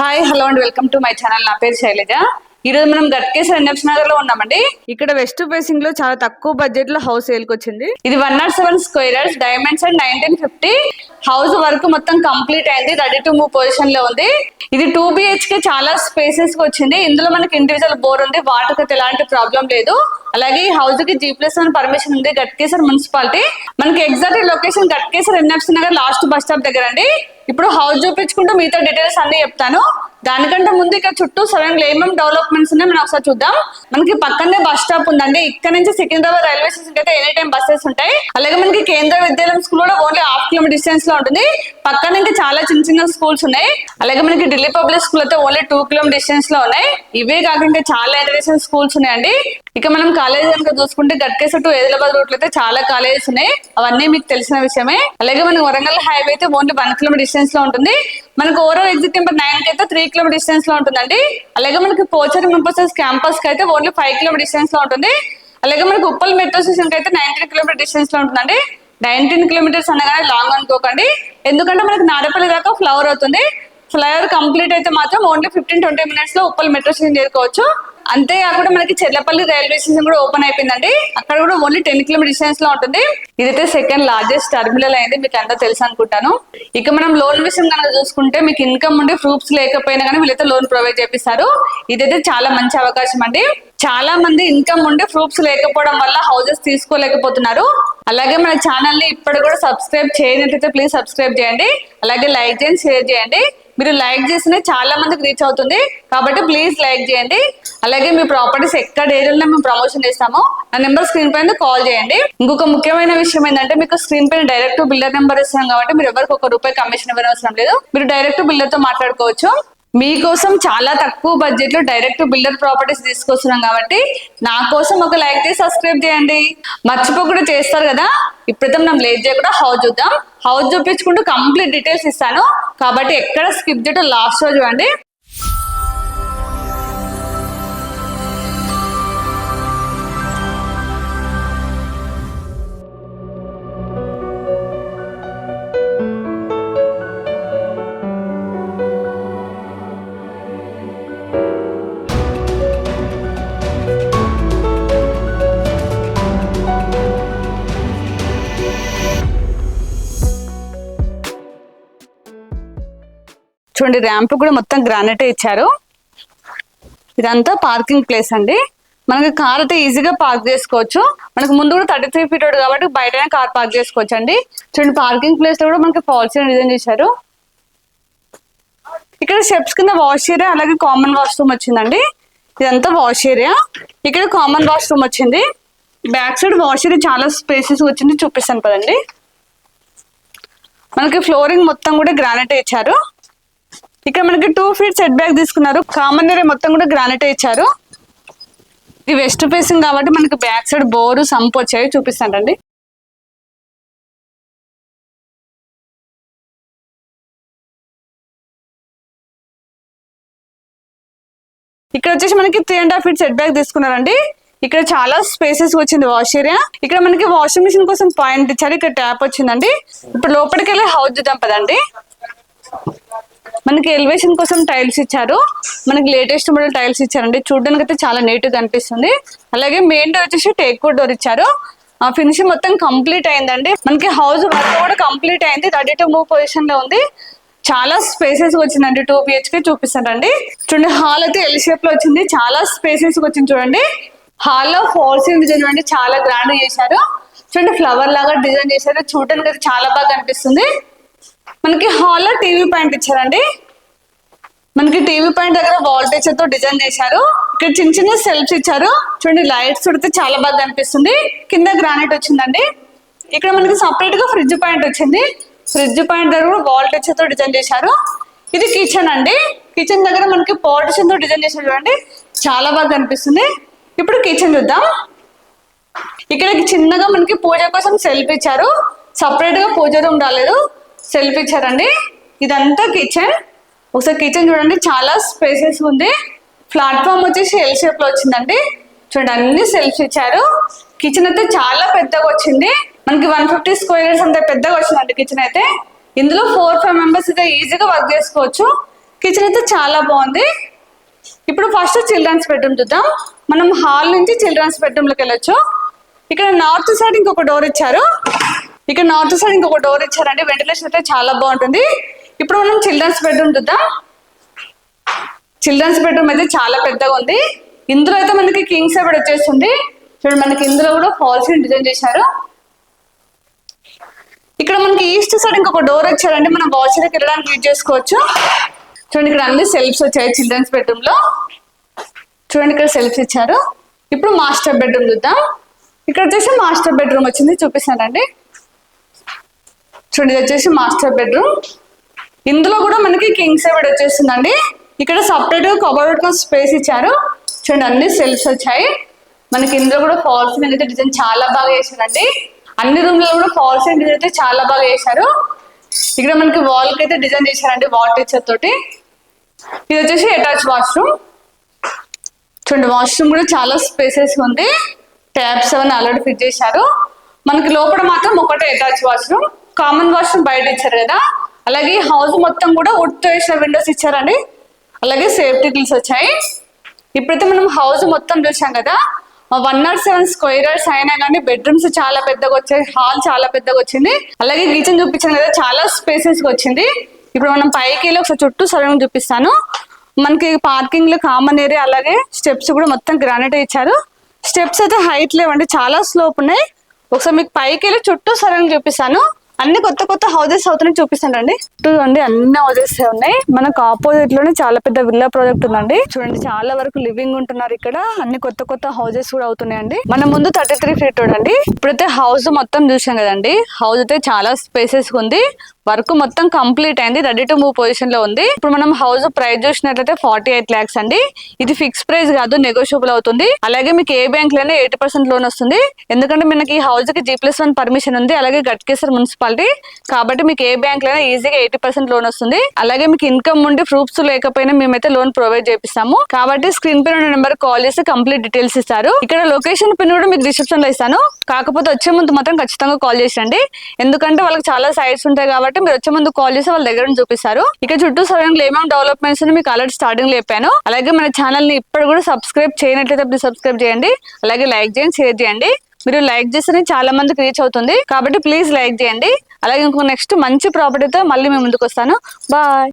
Hi hello and welcome to my channel నా పేరు శైలజ. ఈ రోజు మనం గట్కేశ్వర ఎన్ఎఫ్ నగర్లో ఉన్నామండి. ఇక్కడ వెస్ట్ ఫేసింగ్లో చాలా తక్కువ బడ్జెట్లో హౌస్ సేల్కి వచ్చింది. ఇది one nought seven squares diamonds and nineteen fifty house work మొత్తం కంప్లీట్ అయింది రెడీ టు మూవ్ పొజిషన్లో ఉంది. ఇది టూ బిహెచ్కే చాలా స్పేసెస్కి వచ్చింది. ఇందులో మనకి ఇండివిజువల్ బోర్ ఉంది అయితే ఎలాంటి ప్రాబ్లం లేదు. అలాగే ఈ హౌస్కి జీ ప్లస్ వన్ పర్మిషన్ ఉంది గట్కేశ్వర్ మున్సిపాలిటీ. మనకి exact location Ghatkesar NFC Nagar last bus stop దగ్గర అండి. ఇప్పుడు హౌస్ చూపించుకుంటూ మిగతా డీటెయిల్స్ అన్ని చెప్తాను. దానికంటే ముందు ఇక్కడ చుట్టూ సడన్ ఏమేమి డెవలప్మెంట్స్ ఉన్నాయి. మనం ఒకసారి చూద్దాం. మనకి పక్కనే బస్ స్టాప్ ఉందండి. ఇక్కడ నుంచి సికింద్రాబాద్ రైల్వే స్టేషన్ అయితే ఎనీ టైం బస్సెస్ ఉంటాయి. అలాగే మనకి కేంద్ర విద్యాలయం స్కూల్ కూడా ఓన్లీ హాఫ్ కిలోమీటర్ డిస్టెన్స్లో ఉంటుంది. పక్కన ఇంకా చాలా చిన్న చిన్న స్కూల్స్ ఉన్నాయి. అలాగే మనకి ఢిల్లీ పబ్లిక్ స్కూల్ అయితే ఓన్లీ టూ కిలోమీటర్ డిస్టెన్స్లో ఉన్నాయి. ఇవే కాకుండా చాలా ఇంటర్నేషనల్ స్కూల్స్ ఉన్నాయండి. ఇక మనం కాలేజ్ కనుక చూసుకుంటే గట్కేశ్వర టు హైదరాబాద్ రూట్లో అయితే చాలా కాలేజెస్ ఉన్నాయి. అవన్నీ మీకు తెలిసిన విషయమే. అలాగే మనకి వరంగల్ హైవే అయితే ఓన్లీ వన్ కిలోమీటర్ డిస్టెన్స్లో ఉంటుంది. మనకు ఓవరాల్ ఎగ్జిట్ నెంబర్ నైన్కి అయితే త్రీ కిలోమీటర్ డిస్టెన్స్లో ఉంటుందండి. అలాగే మనకి పోచర్ ముంపసెస్ క్యాంపస్కి అయితే ఓన్లీ ఫైవ్ కిలోమీటర్ డిస్టెన్స్లో ఉంటుంది. అలాగే మనకి ఉప్పల్ మెట్రో స్టేషన్కి అయితే నైన్టీన్ కిలోమీటర్ డిస్టెన్స్లో ఉంటుందండి. నైన్టీన్ కిలోమీటర్స్ అనగానే లాంగ్ అనుకోకండి. ఎందుకంటే మనకి నాడపల్లి దాకా ఫ్లవర్ అవుతుంది. ఫ్లైఓవర్ కంప్లీట్ అయితే మాత్రం ఓన్లీ ఫిఫ్టీన్ ట్వంటీ మినిట్స్లో ఉప్పల్ మెట్రో స్టేషన్ చేరుకోవచ్చు. అంతేకాకుండా మనకి చెర్లపల్లి రైల్వే స్టేషన్ కూడా ఓపెన్ అయిపోయిందండి. అక్కడ కూడా ఓన్లీ టెన్ కిలోమీటర్ డిస్టెన్స్లో ఉంటుంది. ఇదైతే సెకండ్ లార్జెస్ట్ టర్మినల్ అయింది మీకు అంతా తెలుసు అనుకుంటాను. ఇక మనం లోన్ విషయం కనుక చూసుకుంటే మీకు ఇన్కమ్ ఉండి ప్రూఫ్స్ లేకపోయినా కానీ వీళ్ళైతే లోన్ ప్రొవైడ్ చేపిస్తారు. ఇదైతే చాలా మంచి అవకాశం అండి. చాలా మంది ఇన్కమ్ ఉండి ప్రూఫ్స్ లేకపోవడం వల్ల హౌసెస్ తీసుకోలేకపోతున్నారు. అలాగే మన ఛానల్ని ఇప్పటి కూడా సబ్స్క్రైబ్ చేయనట్లయితే ప్లీజ్ సబ్స్క్రైబ్ చేయండి. అలాగే లైక్ చేయండి షేర్ చేయండి. మీరు లైక్ చేసినా చాలా మందికి రీచ్ అవుతుంది. కాబట్టి ప్లీజ్ లైక్ చేయండి. అలాగే మీ ప్రాపర్టీస్ ఎక్కడ ఏరియాలో మేము ప్రమోషన్ చేస్తామో. నా నెంబర్ స్క్రీన్ పైన కాల్ చేయండి. ఇంకొక ముఖ్యమైన విషయం ఏంటంటే మీకు స్క్రీన్ పైన డైరెక్ట్ బిల్డర్ నెంబర్ ఇస్తాం కాబట్టి మీరు ఎవరికి ఒక రూపాయి కమిషన్ ఇవ్వనవసరం లేదు. మీరు డైరెక్ట్ బిల్డర్తో మాట్లాడుకోవచ్చు. మీకోసం చాలా తక్కువ బడ్జెట్లో డైరెక్ట్ బిల్డర్ ప్రాపర్టీస్ తీసుకొస్తున్నాం కాబట్టి నా కోసం ఒక లైక్ చేసి సబ్స్క్రైబ్ చేయండి. మర్చిపోకుండా చేస్తారు కదా? ఇప్పుడైతే మనం లేట్ చేయకుండా హౌస్ చూద్దాం. హౌస్ చూపించుకుంటూ కంప్లీట్ డీటెయిల్స్ ఇస్తాను. కాబట్టి ఎక్కడ స్కిప్ చేయటం లాస్ట్ రోజు చూడండి. చూడండి ర్యాంప్ కూడా మొత్తం గ్రానైట్ ఇచ్చారు. ఇదంతా పార్కింగ్ ప్లేస్ అండి. మనకి కార్ అయితే ఈజీగా పార్క్ చేసుకోవచ్చు. మనకు ముందు కూడా థర్టీ త్రీ ఫీట్ కాబట్టి బయట కార్ పార్క్ చేసుకోవచ్చు అండి చూడండి పార్కింగ్ ప్లేస్లో కూడా మనకి ఫాల్స్ డిజైన్ చేశారు. ఇక్కడ స్టెప్స్ కింద వాష్ ఏరియా అలాగే కామన్ వాష్రూమ్ వచ్చిందండి. ఇదంతా వాష్ ఏరియా ఇక్కడ కామన్ వాష్రూమ్ వచ్చింది. బ్యాక్ సైడ్ వాష్ ఏరియా చాలా స్పేసెస్ వచ్చింది చూపిస్తాను కదండి మనకి ఫ్లోరింగ్ మొత్తం కూడా గ్రానైట్ ఇచ్చారు. ఇక్కడ మనకి టూ ఫీట్ సెట్ బ్యాక్ తీసుకున్నారు. కామన్ ఏరియా మొత్తం కూడా గ్రానైట్ ఇచ్చారు. ఇది వెస్ట్ ఫేసింగ్ కాబట్టి మనకి బ్యాక్ సైడ్ బోరు సంప్ వచ్చాయి చూపిస్తానండి. ఇక్కడ వచ్చేసి మనకి three and half feet set back తీసుకున్నారండి. ఇక్కడ చాలా స్పేసెస్ వచ్చింది వాష్ ఏరియా ఇక్కడ మనకి వాషింగ్ మిషన్ కోసం పాయింట్ ఇచ్చారు. ఇక్కడ ట్యాప్ వచ్చిందండి. ఇప్పుడు లోపలికి వెళ్ళి హౌస్ చూద్దాం పదండి. మనకి ఎలివేషన్ కోసం టైల్స్ ఇచ్చారు. మనకి లేటెస్ట్ మోడల్ టైల్స్ ఇచ్చారండి. చూడడానికి అయితే చాలా నీట్గా అనిపిస్తుంది. అలాగే మెయిన్ డోర్ వచ్చేసి టేక్ వుడ్ డోర్ ఇచ్చారు. ఆ ఫినిషింగ్ మొత్తం కంప్లీట్ అయిందండి. మనకి హౌస్ వర్క్ కూడా కంప్లీట్ అయింది. రెడీ టూ మూవ్ పొజిషన్లో ఉంది. చాలా స్పేసెస్ వచ్చిందండి. టూ బిహెచ్కే చూపిస్తానండి. చూడండి హాల్ అయితే ఎల్ షేప్లో వచ్చింది. చాలా స్పేసెస్ వచ్చింది చూడండి. హాల్లో సీన్ డిజైన్ అండి చాలా గ్రాండ్ చేశారు. చూడండి ఫ్లవర్ లాగా డిజైన్ చేశారు. చూడడానికి చాలా బాగా అనిపిస్తుంది. మనకి హాల్లో టీవీ పాయింట్ ఇచ్చారండి. మనకి టీవీ పాయింట్ దగ్గర వాల్టేజ్తో డిజైన్ చేశారు. ఇక్కడ చిన్న చిన్న సెల్ఫ్స్ ఇచ్చారు. చూడండి లైట్స్ ఉడితే చాలా బాగా అనిపిస్తుంది కింద గ్రానైట్ వచ్చిందండి. ఇక్కడ మనకి సపరేట్గా ఫ్రిడ్జ్ పాయింట్ వచ్చింది. ఫ్రిడ్జ్ పాయింట్ దగ్గర కూడా వాల్టేజ్తో డిజైన్ చేశారు. ఇది కిచెన్ అండి. కిచెన్ దగ్గర మనకి పార్టిషన్తో డిజైన్ చేశారు చూడండి. చాలా బాగా అనిపిస్తుంది ఇప్పుడు కిచెన్ చూద్దాం. ఇక్కడ చిన్నగా మనకి పూజ కోసం సెల్ఫ్ ఇచ్చారు. సపరేట్గా పూజ రూమ్ రాలేదు. సెల్ఫ్ ఇచ్చారండి. ఇదంతా కిచెన్ ఒకసారి కిచెన్ చూడండి చాలా స్పేసెస్ ఉంది. ప్లాట్ఫామ్ వచ్చేసి ఎల్ షేప్లో వచ్చిందండి. చూడండి అన్ని సెల్ఫ్స్ ఇచ్చారు. కిచెన్ అయితే చాలా పెద్దగా వచ్చింది. మనకి వన్ ఫిఫ్టీ స్క్వేర్స్ అంత పెద్దగా వచ్చిందండి కిచెన్ అయితే. ఇందులో ఫోర్ ఫైవ్ మెంబర్స్ అయితే ఈజీగా వర్క్ చేసుకోవచ్చు. కిచెన్ అయితే చాలా బాగుంది. ఇప్పుడు ఫస్ట్ చిల్డ్రన్స్ బెడ్రూమ్ చూద్దాం. మనం హాల్ నుంచి చిల్డ్రన్స్ బెడ్రూమ్లోకి వెళ్ళొచ్చు. ఇక్కడ నార్త్ సైడ్ ఇంకొక డోర్ ఇచ్చారు. ఇక్కడ నార్త్ సైడ్ ఇంకొక డోర్ ఇచ్చారండి. వెంటిలేషన్ అయితే చాలా బాగుంటుంది. ఇప్పుడు మనం చిల్డ్రన్స్ బెడ్రూమ్ చూద్దాం. చిల్డ్రన్స్ బెడ్రూమ్ అయితే చాలా పెద్దగా ఉంది. ఇందులో అయితే మనకి కింగ్ సైడ్ వచ్చేస్తుంది. చూడండి మనకి ఇందులో కూడా ఫాల్స్ డిజైన్ చేశారు. ఇక్కడ మనకి ఈస్ట్ సైడ్ ఇంకొక డోర్ వచ్చారండి మనం వాష్రూమ్కి వెళ్ళడానికి యూజ్ చేసుకోవచ్చు. చూడండి ఇక్కడ అన్ని సెల్ఫ్స్ వచ్చాయి చిల్డ్రన్స్ బెడ్రూమ్లో. చూడండి ఇక్కడ సెల్ఫ్స్ ఇచ్చారు. ఇప్పుడు మాస్టర్ బెడ్రూమ్ చూద్దాం. ఇక్కడ వచ్చేసి మాస్టర్ బెడ్రూమ్ వచ్చింది. చూపిస్తానండి. చూడండి ఇది వచ్చేసి మాస్టర్ బెడ్రూమ్. ఇందులో కూడా మనకి కింగ్ సైడ్ వచ్చేస్తుందండి. ఇక్కడ సపరేట్ కబోర్డ్ స్పేస్ ఇచ్చారు. చూడండి అన్ని సెల్స్ వచ్చాయి. మనకి ఇందులో కూడా ఫాల్స్ అయితే డిజైన్ చాలా బాగా చేశారండి. అన్ని రూమ్లో కూడా ఫాల్స్ డిజైన్ అయితే చాలా బాగా చేశారు. ఇక్కడ మనకి వాల్కి అయితే డిజైన్ చేశారండి వాటర్ టీచర్ తోటి. ఇది వచ్చేసి అటాచ్ వాష్రూమ్ చూడండి వాష్రూమ్ కూడా చాలా స్పేసెస్ ఉంది. ట్యాప్స్ అవన్నీ ఆల్రెడీ ఫిట్ చేశారు. మనకి లోపల మాత్రం ఒకటే అటాచ్ వాష్రూమ్ కామన్ వాష్రూమ్ బయట ఇచ్చారు కదా అలాగే హౌస్ మొత్తం కూడా wood వేసిన విండోస్ ఇచ్చారండి. అలాగే సేఫ్టీ గిల్స్ వచ్చాయి. ఇప్పుడైతే మనం హౌస్ మొత్తం చూసాం కదా వన్ నాట్ సెవెన్ స్క్వేరర్స్ అయినా కానీ బెడ్రూమ్స్ చాలా పెద్దగా వచ్చాయి హాల్ చాలా పెద్దగా వచ్చింది. అలాగే కిచెన్ చూపించాను కదా చాలా స్పేసెస్ వచ్చింది. ఇప్పుడు మనం పైకి వెళ్ళి ఒకసారి చుట్టూ సరౌండ్ చూపిస్తాను. మనకి పార్కింగ్లో కామన్ ఏరియా అలాగే స్టెప్స్ కూడా మొత్తం గ్రానైట్ ఇచ్చారు. స్టెప్స్ అయితే హైట్ లేవండి చాలా స్లోప్ ఉన్నాయి. ఒకసారి మీకు పైకి వెళ్ళి చుట్టూ సరౌండ్ చూపిస్తాను. అన్ని కొత్త కొత్త హౌసెస్ అవుతున్నాయి చూపిస్తానండి. చూడండి అన్ని హౌసెస్ ఉన్నాయి. మనకు ఆపోజిట్లోనే చాలా పెద్ద విల్లా ప్రాజెక్ట్ ఉందండి. చూడండి చాలా వరకు లివింగ్ ఉంటున్నారు ఇక్కడ. అన్ని కొత్త కొత్త హౌసెస్ కూడా అవుతున్నాయండి. మన ముందు థర్టీ త్రీ ఫీట్ అండి ఇప్పుడైతే హౌస్ మొత్తం చూసాం కదండి. హౌస్ అయితే చాలా స్పేసెస్ ఉంది. వర్క్ మొత్తం కంప్లీట్ అయింది. రెడీ టు మూవ్ పొజిషన్లో ఉంది. ఇప్పుడు మనం హౌస్ ప్రైస్ చూసినట్లయితే ఫార్టీ ఎయిట్ ల్యాక్స్ అండి. ఇది ఫిక్స్ ప్రైస్ కాదు నెగోషియబుల్ అవుతుంది. అలాగే మీకు ఏ బ్యాంక్లోనే ఎయిటీ పర్సెంట్ లోన్ వస్తుంది. ఎందుకంటే మనకి ఈ హౌస్కి జీ ప్లస్ వన్ పర్మిషన్ ఉంది. అలాగే గట్కేసర్ మున్సిపాలిటీ. కాబట్టి మీకు ఏ బ్యాంక్లోనే ఈజీగా ఎయిటీ పర్సెంట్ లోన్ వస్తుంది. అలాగే మీకు ఇన్కమ్ ఉండి ప్రూఫ్స్ లేకపోయినా మేమైతే లోన్ ప్రొవైడ్ చేపిస్తాము. కాబట్టి స్క్రీన్ పైన ఉన్న నెంబర్ కాల్ చేసి కంప్లీట్ డీటెయిల్స్ ఇస్తారు. ఇక్కడ లొకేషన్ పిన్ కూడా మీకు డిస్క్రిప్షన్లో ఇస్తాను. కాకపోతే వచ్చే ముందు మాత్రం ఖచ్చితంగా కాల్ చేసండి ఎందుకంటే వాళ్ళకి చాలా సైట్స్ ఉంటాయి కాబట్టి మీరు వచ్చే ముందు కాల్ చేసి వాళ్ళ దగ్గర నుంచి చూపిస్తారు. ఇక చుట్టూ సరైన ఏమేమి డెవలప్మెంట్స్ మీకు ఆల్రెడీ స్టార్టింగ్ లేపాను చెప్పాను. అలాగే మన ఛానల్ని ఇప్పుడు కూడా సబ్స్క్రైబ్ చేయనట్లయితే ప్లీజ్ సబ్స్క్రైబ్ చేయండి. అలాగే లైక్ చేయండి షేర్ చేయండి. మీరు లైక్ చేస్తేనే చాలా మందికి రీచ్ అవుతుంది. కాబట్టి ప్లీజ్ లైక్ చేయండి. అలాగే ఇంకో నెక్స్ట్ మంచి ప్రాపర్టీతో మళ్ళీ మేము ముందుకు వస్తాను. బాయ్